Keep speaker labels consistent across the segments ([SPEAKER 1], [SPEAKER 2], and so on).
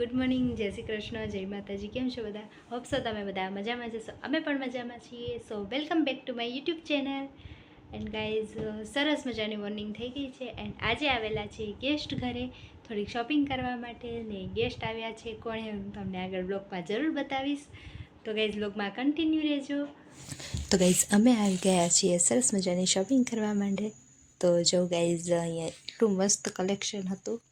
[SPEAKER 1] Good morning, જય શ્રી કૃષ્ણ, જય માતાજી, કેમ છો બધા? હોપ સો તમે બધા મજામાં જશો અમે પણ મજામાં છીએ. So welcome back to my YouTube channel and guys સરસ મજાની મોર્નિંગ થઈ ગઈ છે. એન્ડ આજે આવેલા છે ગેસ્ટ ઘરે. થોડીક શોપિંગ કરવા માટે ને ગેસ્ટ આવ્યા છે કોણે હું તમને આગળ બ્લોગમાં જરૂર બતાવીશ. તો ગાઈઝ બ્લોગમાં કન્ટિન્યુ રહેજો. તો ગાઈઝ અમે આવી ગયા છીએ સરસ મજાની શોપિંગ કરવા માટે. તો જો ગાઈઝ અહીંયા એટલું મસ્ત કલેક્શન હતું.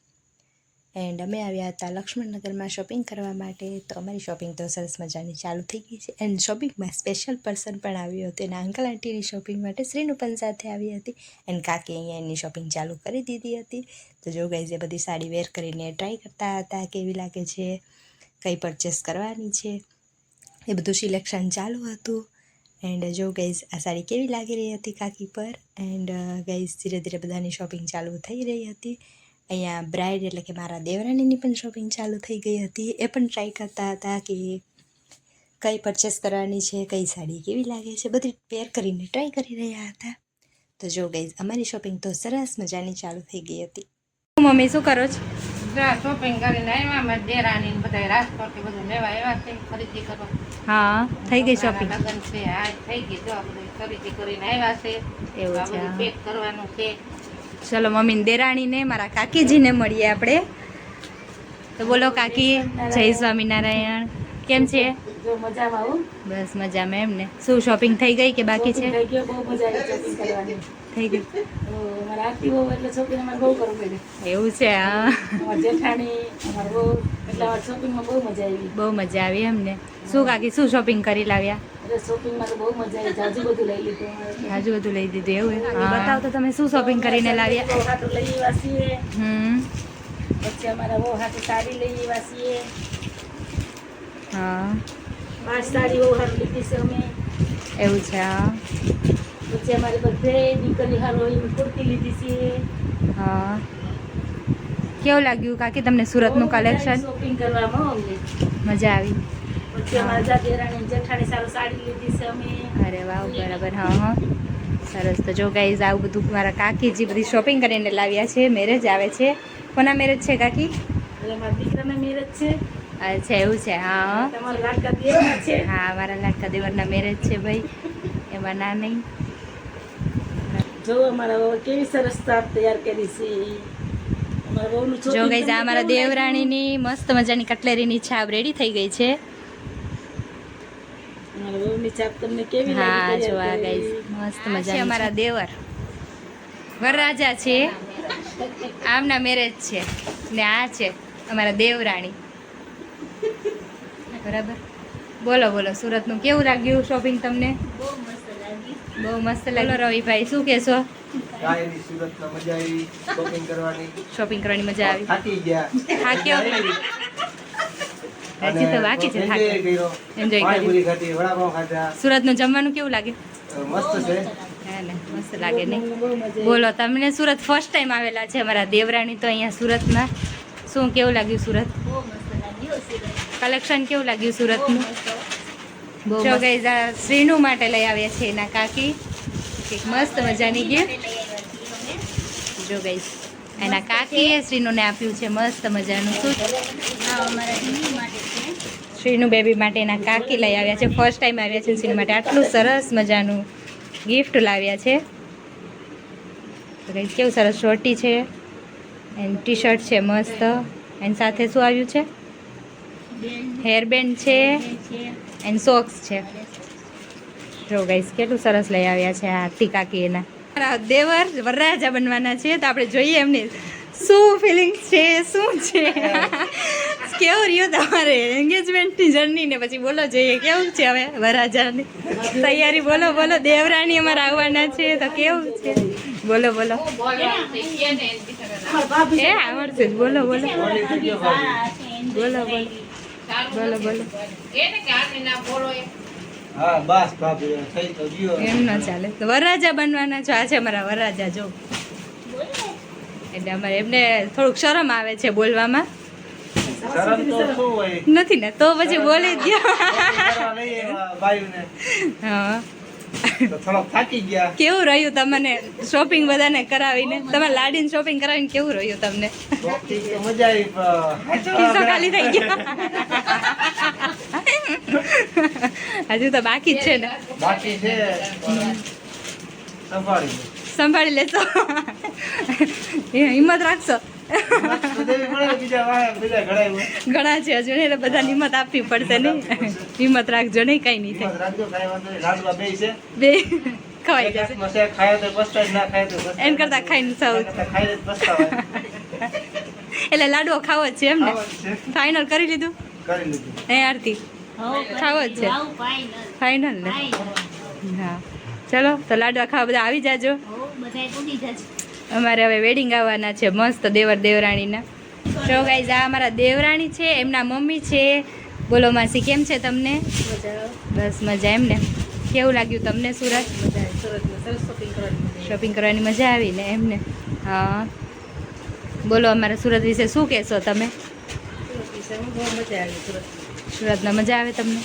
[SPEAKER 1] એન્ડ અમે આવ્યા હતા લક્ષ્મણનગરમાં શોપિંગ કરવા માટે. તો અમારી શોપિંગ તો સરસ મજાની ચાલુ થઈ ગઈ છે. એન્ડ શોપિંગમાં સ્પેશિયલ પર્સન પણ આવ્યું હતું. એના અંકલ આંટીની શોપિંગ માટે શ્રીનુપન સાથે આવી હતી. એન્ડ કાકી અહીંયા એની શોપિંગ ચાલુ કરી દીધી હતી. તો જો ગાઈઝ એ બધી સાડી વેર કરીને ટ્રાય કરતા હતા કેવી લાગે છે, કઈ પરચેસ કરવાની છે. એ બધું સિલેક્શન ચાલુ હતું. એન્ડ જો ગાઈઝ આ સાડી કેવી લાગી રહી હતી કાકી પર? એન્ડ ગાઈઝ ધીરે ધીરે બધાની શોપિંગ ચાલુ થઈ રહી હતી. અહીંયા બ્રાઇડ એટલે કે મારા દેવરાણીની પણ શોપિંગ ચાલુ થઈ ગઈ હતી. એ પણ ટ્રાય કરતા હતા કે કઈ પરચેસ કરવાની છે કઈ સાડી કેવી લાગે છે. બધી પેર કરીને ટ્રાય કરી રહ્યા હતા. તો જો ગઈ અમારી શોપિંગ તો સરસ મજાની ચાલુ થઈ ગઈ હતી. મમ્મી શું કરો છો?
[SPEAKER 2] શોપિંગ કરીને આવ્યા. મારા દેરાણી બધા રાજકોટથી બધું લેવા આવ્યા છે ખરીદી કરવા.
[SPEAKER 1] હા થઈ ગઈ શોપિંગ
[SPEAKER 2] લગ્ન છે આ થઈ ગઈ જો બધું ખરીદી કરીને આવ્યા છે.
[SPEAKER 1] એવું છે,
[SPEAKER 2] પેક કરવાનું છે.
[SPEAKER 1] ચલો મમ્મી દેરાણીને મારા કાકીજીને મળીએ આપણે. તો બોલો કાકી જય સ્વામિનારાયણ. કેમ છે? બસ મજામાં એમ ને. શું શોપિંગ થઈ ગઈ કે બાકી છે?
[SPEAKER 2] થઈ મજા
[SPEAKER 1] ગઈ. એવું છે હા.
[SPEAKER 2] બહુ મજા આવી.
[SPEAKER 1] એમને એમ ને. શું કાકી શું શોપિંગ કરી લાવ્યા?
[SPEAKER 2] શોપિંગમાં તો બહુ મજા આવી. જાજુ બધું લઈ લીધું અમારે
[SPEAKER 1] બધું લઈ દીધું એવું બતાવો તો તમે શું શોપિંગ કરીને લાવ્યા?
[SPEAKER 2] હાટું લઈ આવ્યા છીએ
[SPEAKER 1] હમ.
[SPEAKER 2] પછી અમારા બહુ હાટું સાડી લઈ આવ્યા છીએ
[SPEAKER 1] હા.
[SPEAKER 2] પાંચ સાડી બહુ હારું લીધી છે અમે.
[SPEAKER 1] એવું છે
[SPEAKER 2] પછી અમારે બધે દીકરી હારો એવી કુર્તી લીધી છે.
[SPEAKER 1] હા. કેવું લાગ્યું કાકી તમને સુરતનું કલેક્શન
[SPEAKER 2] શોપિંગ કરવામાં
[SPEAKER 1] મજા આવી.
[SPEAKER 2] પછી અમારા જાદેરાણી જેઠાણી સારું સાડી લીધી છે અમે.
[SPEAKER 1] અરે વાહ બરાબર હા હા. સરસ. તો જો ગાઈઝ આવું બધું મારા કાકીજી બધી શોપિંગ કરીને લાવ્યા છે મેરેજ આવે છે. કોના મેરેજ છે કાકી?
[SPEAKER 2] મારા દીકરાના મેરેજ છે.
[SPEAKER 1] અચ્છા એવું છે હા હા. મારા લાડકા દેવરના મેરેજ છે ભાઈ. એમાં ના નહીં.
[SPEAKER 2] જો અમારા કેવી સરસ સાપ તૈયાર કરી છે. અમારા
[SPEAKER 1] જો
[SPEAKER 2] ગઈ
[SPEAKER 1] ગાઈઝ આ મારા દેવરાણીની મસ્ત મજાની કટલેરીની છાપ રેડી થઈ ગઈ છે.
[SPEAKER 2] અમારા છાપ તમને કેવી
[SPEAKER 1] હા
[SPEAKER 2] લાગી
[SPEAKER 1] જો આ મસ્ત મજા છે અમારા દેવર. વરરાજા છે. આમના મેરેજ છે. ને આ છે અમારા દેવરાણી. બરાબર? બોલો બોલો સુરતનું કેવું લાગ્યું શોપિંગ તમને? બહુ મસ્ત લાગ્યું. રવિભાઈ શું કહેશો?
[SPEAKER 3] શોપિંગ કરવાની.
[SPEAKER 1] શોપિંગ કરવાની મજા આવી.
[SPEAKER 3] થાકી ગયા.
[SPEAKER 1] થાક્યો? હજી તો બાકી છે થાક.
[SPEAKER 3] એન્જોય કર્યો.
[SPEAKER 1] સુરતનું જમવાનું કેવું લાગે?
[SPEAKER 3] મસ્ત છે.
[SPEAKER 1] મસ્ત લાગે નહીં. બોલો તમને સુરત ફર્સ્ટ ટાઈમ આવેલા છે અમારા દેવરાણી તો અહીંયા સુરતમાં. શું કેવું લાગ્યું સુરત? કલેક્શન કેવું લાગ્યું સુરતનું? બહુ જો ગઈ શ્રીનું માટે લઈ આવ્યા છે એના કાકી. મસ્ત મજાની ગિફ્ટ જો ગઈ એના કાકીએ શ્રીનુંને આપ્યું છે મસ્ત મજાનું શું શ્રીનું બેબી માટે એના કાકી લઈ આવ્યા છે. ફર્સ્ટ ટાઈમ આવ્યા છે શ્રીનું માટે. આટલું સરસ મજાનું ગિફ્ટ લાવ્યા છે. તો કેવું સરસ શોર્ટી છે. એન્ડ ટી શર્ટ છે મસ્ત. એની સાથે શું આવ્યું છે? હેરબેન્ડ છે. એન્ડ સોક્સ છે. જો ગાઈસ કેટલું સરસ લઈ આવ્યા છે આ કાકી એના. દેવર વરરાજા બનવાના છે. તો આપણે જોઈએ એમને શું ફિલિંગ્સ છે શું છે. કેવું રહ્યું તમારે એન્ગેજમેન્ટની જર્ની ને પછી બોલો જોઈએ કેવું છે હવે વરરાજાની? તૈયારી બોલો બોલો. દેવરાણી અમારે આવવાના છે તો કેવું છે? બોલો બોલો. એ આવડશે. બોલો બોલો. બોલો બોલો. બોલો બોલો.
[SPEAKER 3] હા
[SPEAKER 1] એમ ન ચાલે. તો વરરાજા બનવાના છો. આ છે અમારા વરરાજા જો. એટલે અમારે એમને થોડુંક શરમ આવે છે બોલવામાં. નથી ને તો પછી બોલી જ હા. કેવું રહ્યું તમને શોપિંગ બધાને કરાવીને? તમે લાડીને શોપિંગ કરાવીને કેવું રહ્યું તમને?
[SPEAKER 3] મજા આવી
[SPEAKER 1] ખિસ્સો ખાલી થઈ ગયો. હજુ તો બાકી જ છે ને.
[SPEAKER 3] બાકી છે સંભાળી
[SPEAKER 1] લેશો. એ હિંમત રાખશો. ઘણા છે હજુ ને એટલે બધા હિંમત આપવી પડશે નહીં. હિંમત રાખજો નહીં કઈ નહીં
[SPEAKER 3] થાય.
[SPEAKER 1] બે ખવાઈ જશે.
[SPEAKER 3] હાથમાં તો પસ્તાય, ના ખાય તો
[SPEAKER 1] એમ કરતા ખાઈને સૌ. એટલે લાડવો ખાવો જ છે એમ ને? ફાઇનલ કરી લીધું?
[SPEAKER 3] કરી લીધું.
[SPEAKER 1] એ આરતી. ખાવો જ છે. ફાઇનલ ને? હા. ચલો તો લાડવા ખાવા બધા આવી જાજો. અમારે હવે વેડિંગ આવવાના છે મસ્ત દેવર દેવરાણીના તો ગાઈઝ આ અમારા દેવરાણી છે એમના મમ્મી છે. બોલો માસી કેમ છે તમને? બસ મજા એમ ને? કેવું લાગ્યું તમને સુરત? શોપિંગ કરવાની મજા આવી. ને એમને હા. બોલો અમારા સુરત વિશે શું કહેશો તમે? સુરતમાં. મજા આવે તમને?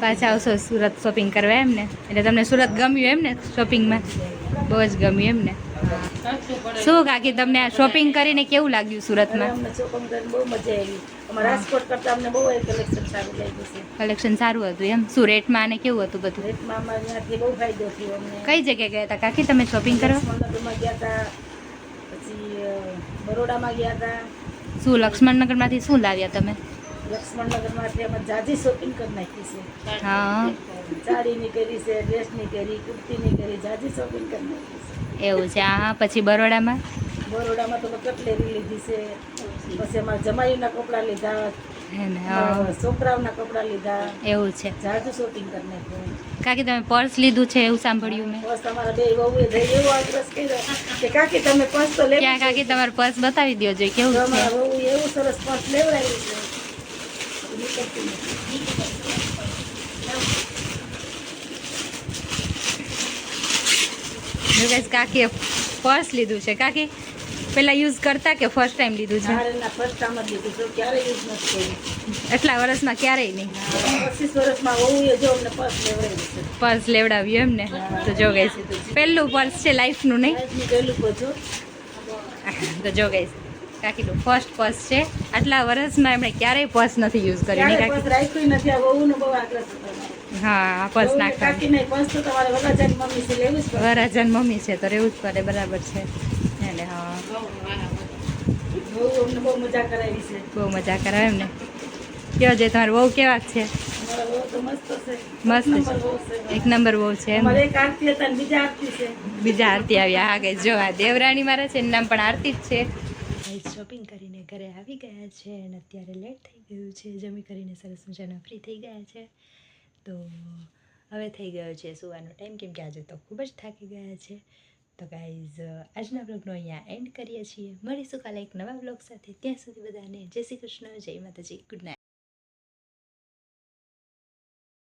[SPEAKER 1] પાછા આવશો સુરત શોપિંગ કરવા એમ ને? એટલે તમને સુરત ગમ્યું એમ ને? શોપિંગમાં બહુ જ ગમ્યું એમ ને? શું કાકી તમને આ શોપિંગ કરીને કેવું લાગ્યું સુરતમાં?
[SPEAKER 2] અમને કરીને બહુ મજા આવી. અમારા રાજકોટ કરતા અમને બહુ કલેક્શન સારું લાગ્યું છે.
[SPEAKER 1] કલેક્શન સારું હતું એમ? શું રેટમાં અને કેવું હતું બધું?
[SPEAKER 2] રેટમાં અમારે ત્યાંથી બહુ ફાયદો થયો અમને.
[SPEAKER 1] કઈ જગ્યાએ ગયા હતા કાકી તમે શોપિંગ કરવા
[SPEAKER 2] લક્ષ્મણનગરમાં ગયા હતા પછી બરોડામાં ગયા હતા.
[SPEAKER 1] શું લક્ષ્મણનગરમાંથી શું લાવ્યા તમે?
[SPEAKER 2] લક્ષ્મણનગરમાંથી અમે જાજી શોપિંગ કરી નાખી છે.
[SPEAKER 1] હા.
[SPEAKER 2] સાડીની કરી છે ડ્રેસની કરી કુર્તીની કરી જાજી શોપિંગ કરી નાખી છે.
[SPEAKER 1] એવું છે. હા પછી બરોડામાં?
[SPEAKER 2] બરોડામાં તો કટલેરી લીધી છે. પછી અમારા જમાઈના કપડાં લીધા. છોકરાઓના કપડાં લીધા.
[SPEAKER 1] એવું છે.
[SPEAKER 2] જાજુ શોપિંગ કરીને
[SPEAKER 1] કાકી તમે પર્સ લીધું છે એવું સાંભળ્યું મેં?
[SPEAKER 2] બે વહુએ જઈ એવો કર્યો કે કાકી તમે પર્સ તો લેવું
[SPEAKER 1] કાકી તમારું પર્સ બતાવી દો જોઈએ કેવું છે?
[SPEAKER 2] અમારા વહુએ એવું સરસ પર્સ લેવડાવ્યું છે.
[SPEAKER 1] Guys, કાકીએ પર્સ લીધું છે. કાકી પહેલાં યુઝ કરતા કે ફર્સ્ટ ટાઈમ લીધું છે? એટલા વર્ષમાં ક્યારેય નહીં.
[SPEAKER 2] પર્સ લેવડાવ્યું
[SPEAKER 1] એમ ને? તો જો ગઈશ પહેલું પર્સ છે લાઈફનું નહીં? તો જો ગઈશ કાકીનું ફર્સ્ટ પર્સ છે. આટલા વર્ષમાં એમણે ક્યારેય પર્સ નથી યુઝ
[SPEAKER 2] પર્સ
[SPEAKER 1] કાકી? હા પર્સ વરાજન મમ્મી છે તો રહેવું જ પડે બરાબર છે. એટલે હા.
[SPEAKER 2] બહુ મજા કરાવી છે.
[SPEAKER 1] બહુ મજા કરાવે એમને. કયો જે તમારે બહુ કેવા છે?
[SPEAKER 2] અમારા વહુ તો મસ્ત છે.
[SPEAKER 1] મસ્ત
[SPEAKER 2] એક નંબર વહુ છે
[SPEAKER 1] બહુ છે
[SPEAKER 2] બીજા આરતી છે.
[SPEAKER 1] બીજા આવ્યા. હા ગઈ જો આ દેવરાણી મારા છે એનું નામ પણ આરતી જ છે. શોપિંગ કરીને ઘરે આવી ગયા છે અને અત્યારે લેટ થઈ ગયું છે. જમી કરીને સરસ મજાના ફ્રી થઈ ગયા છે. તો હવે થઈ ગયો છે સુવાનો ટાઈમ કેમ કે આજે તો ખૂબ જ થાકી ગયા છે. તો ગાઈઝ આજના બ્લોગનો અહીંયા એન્ડ કરીએ છીએ. મળીશું કાલે એક નવા બ્લોગ સાથે. ત્યાં સુધી બધાને જય શ્રી કૃષ્ણ, જય માતાજી. Good night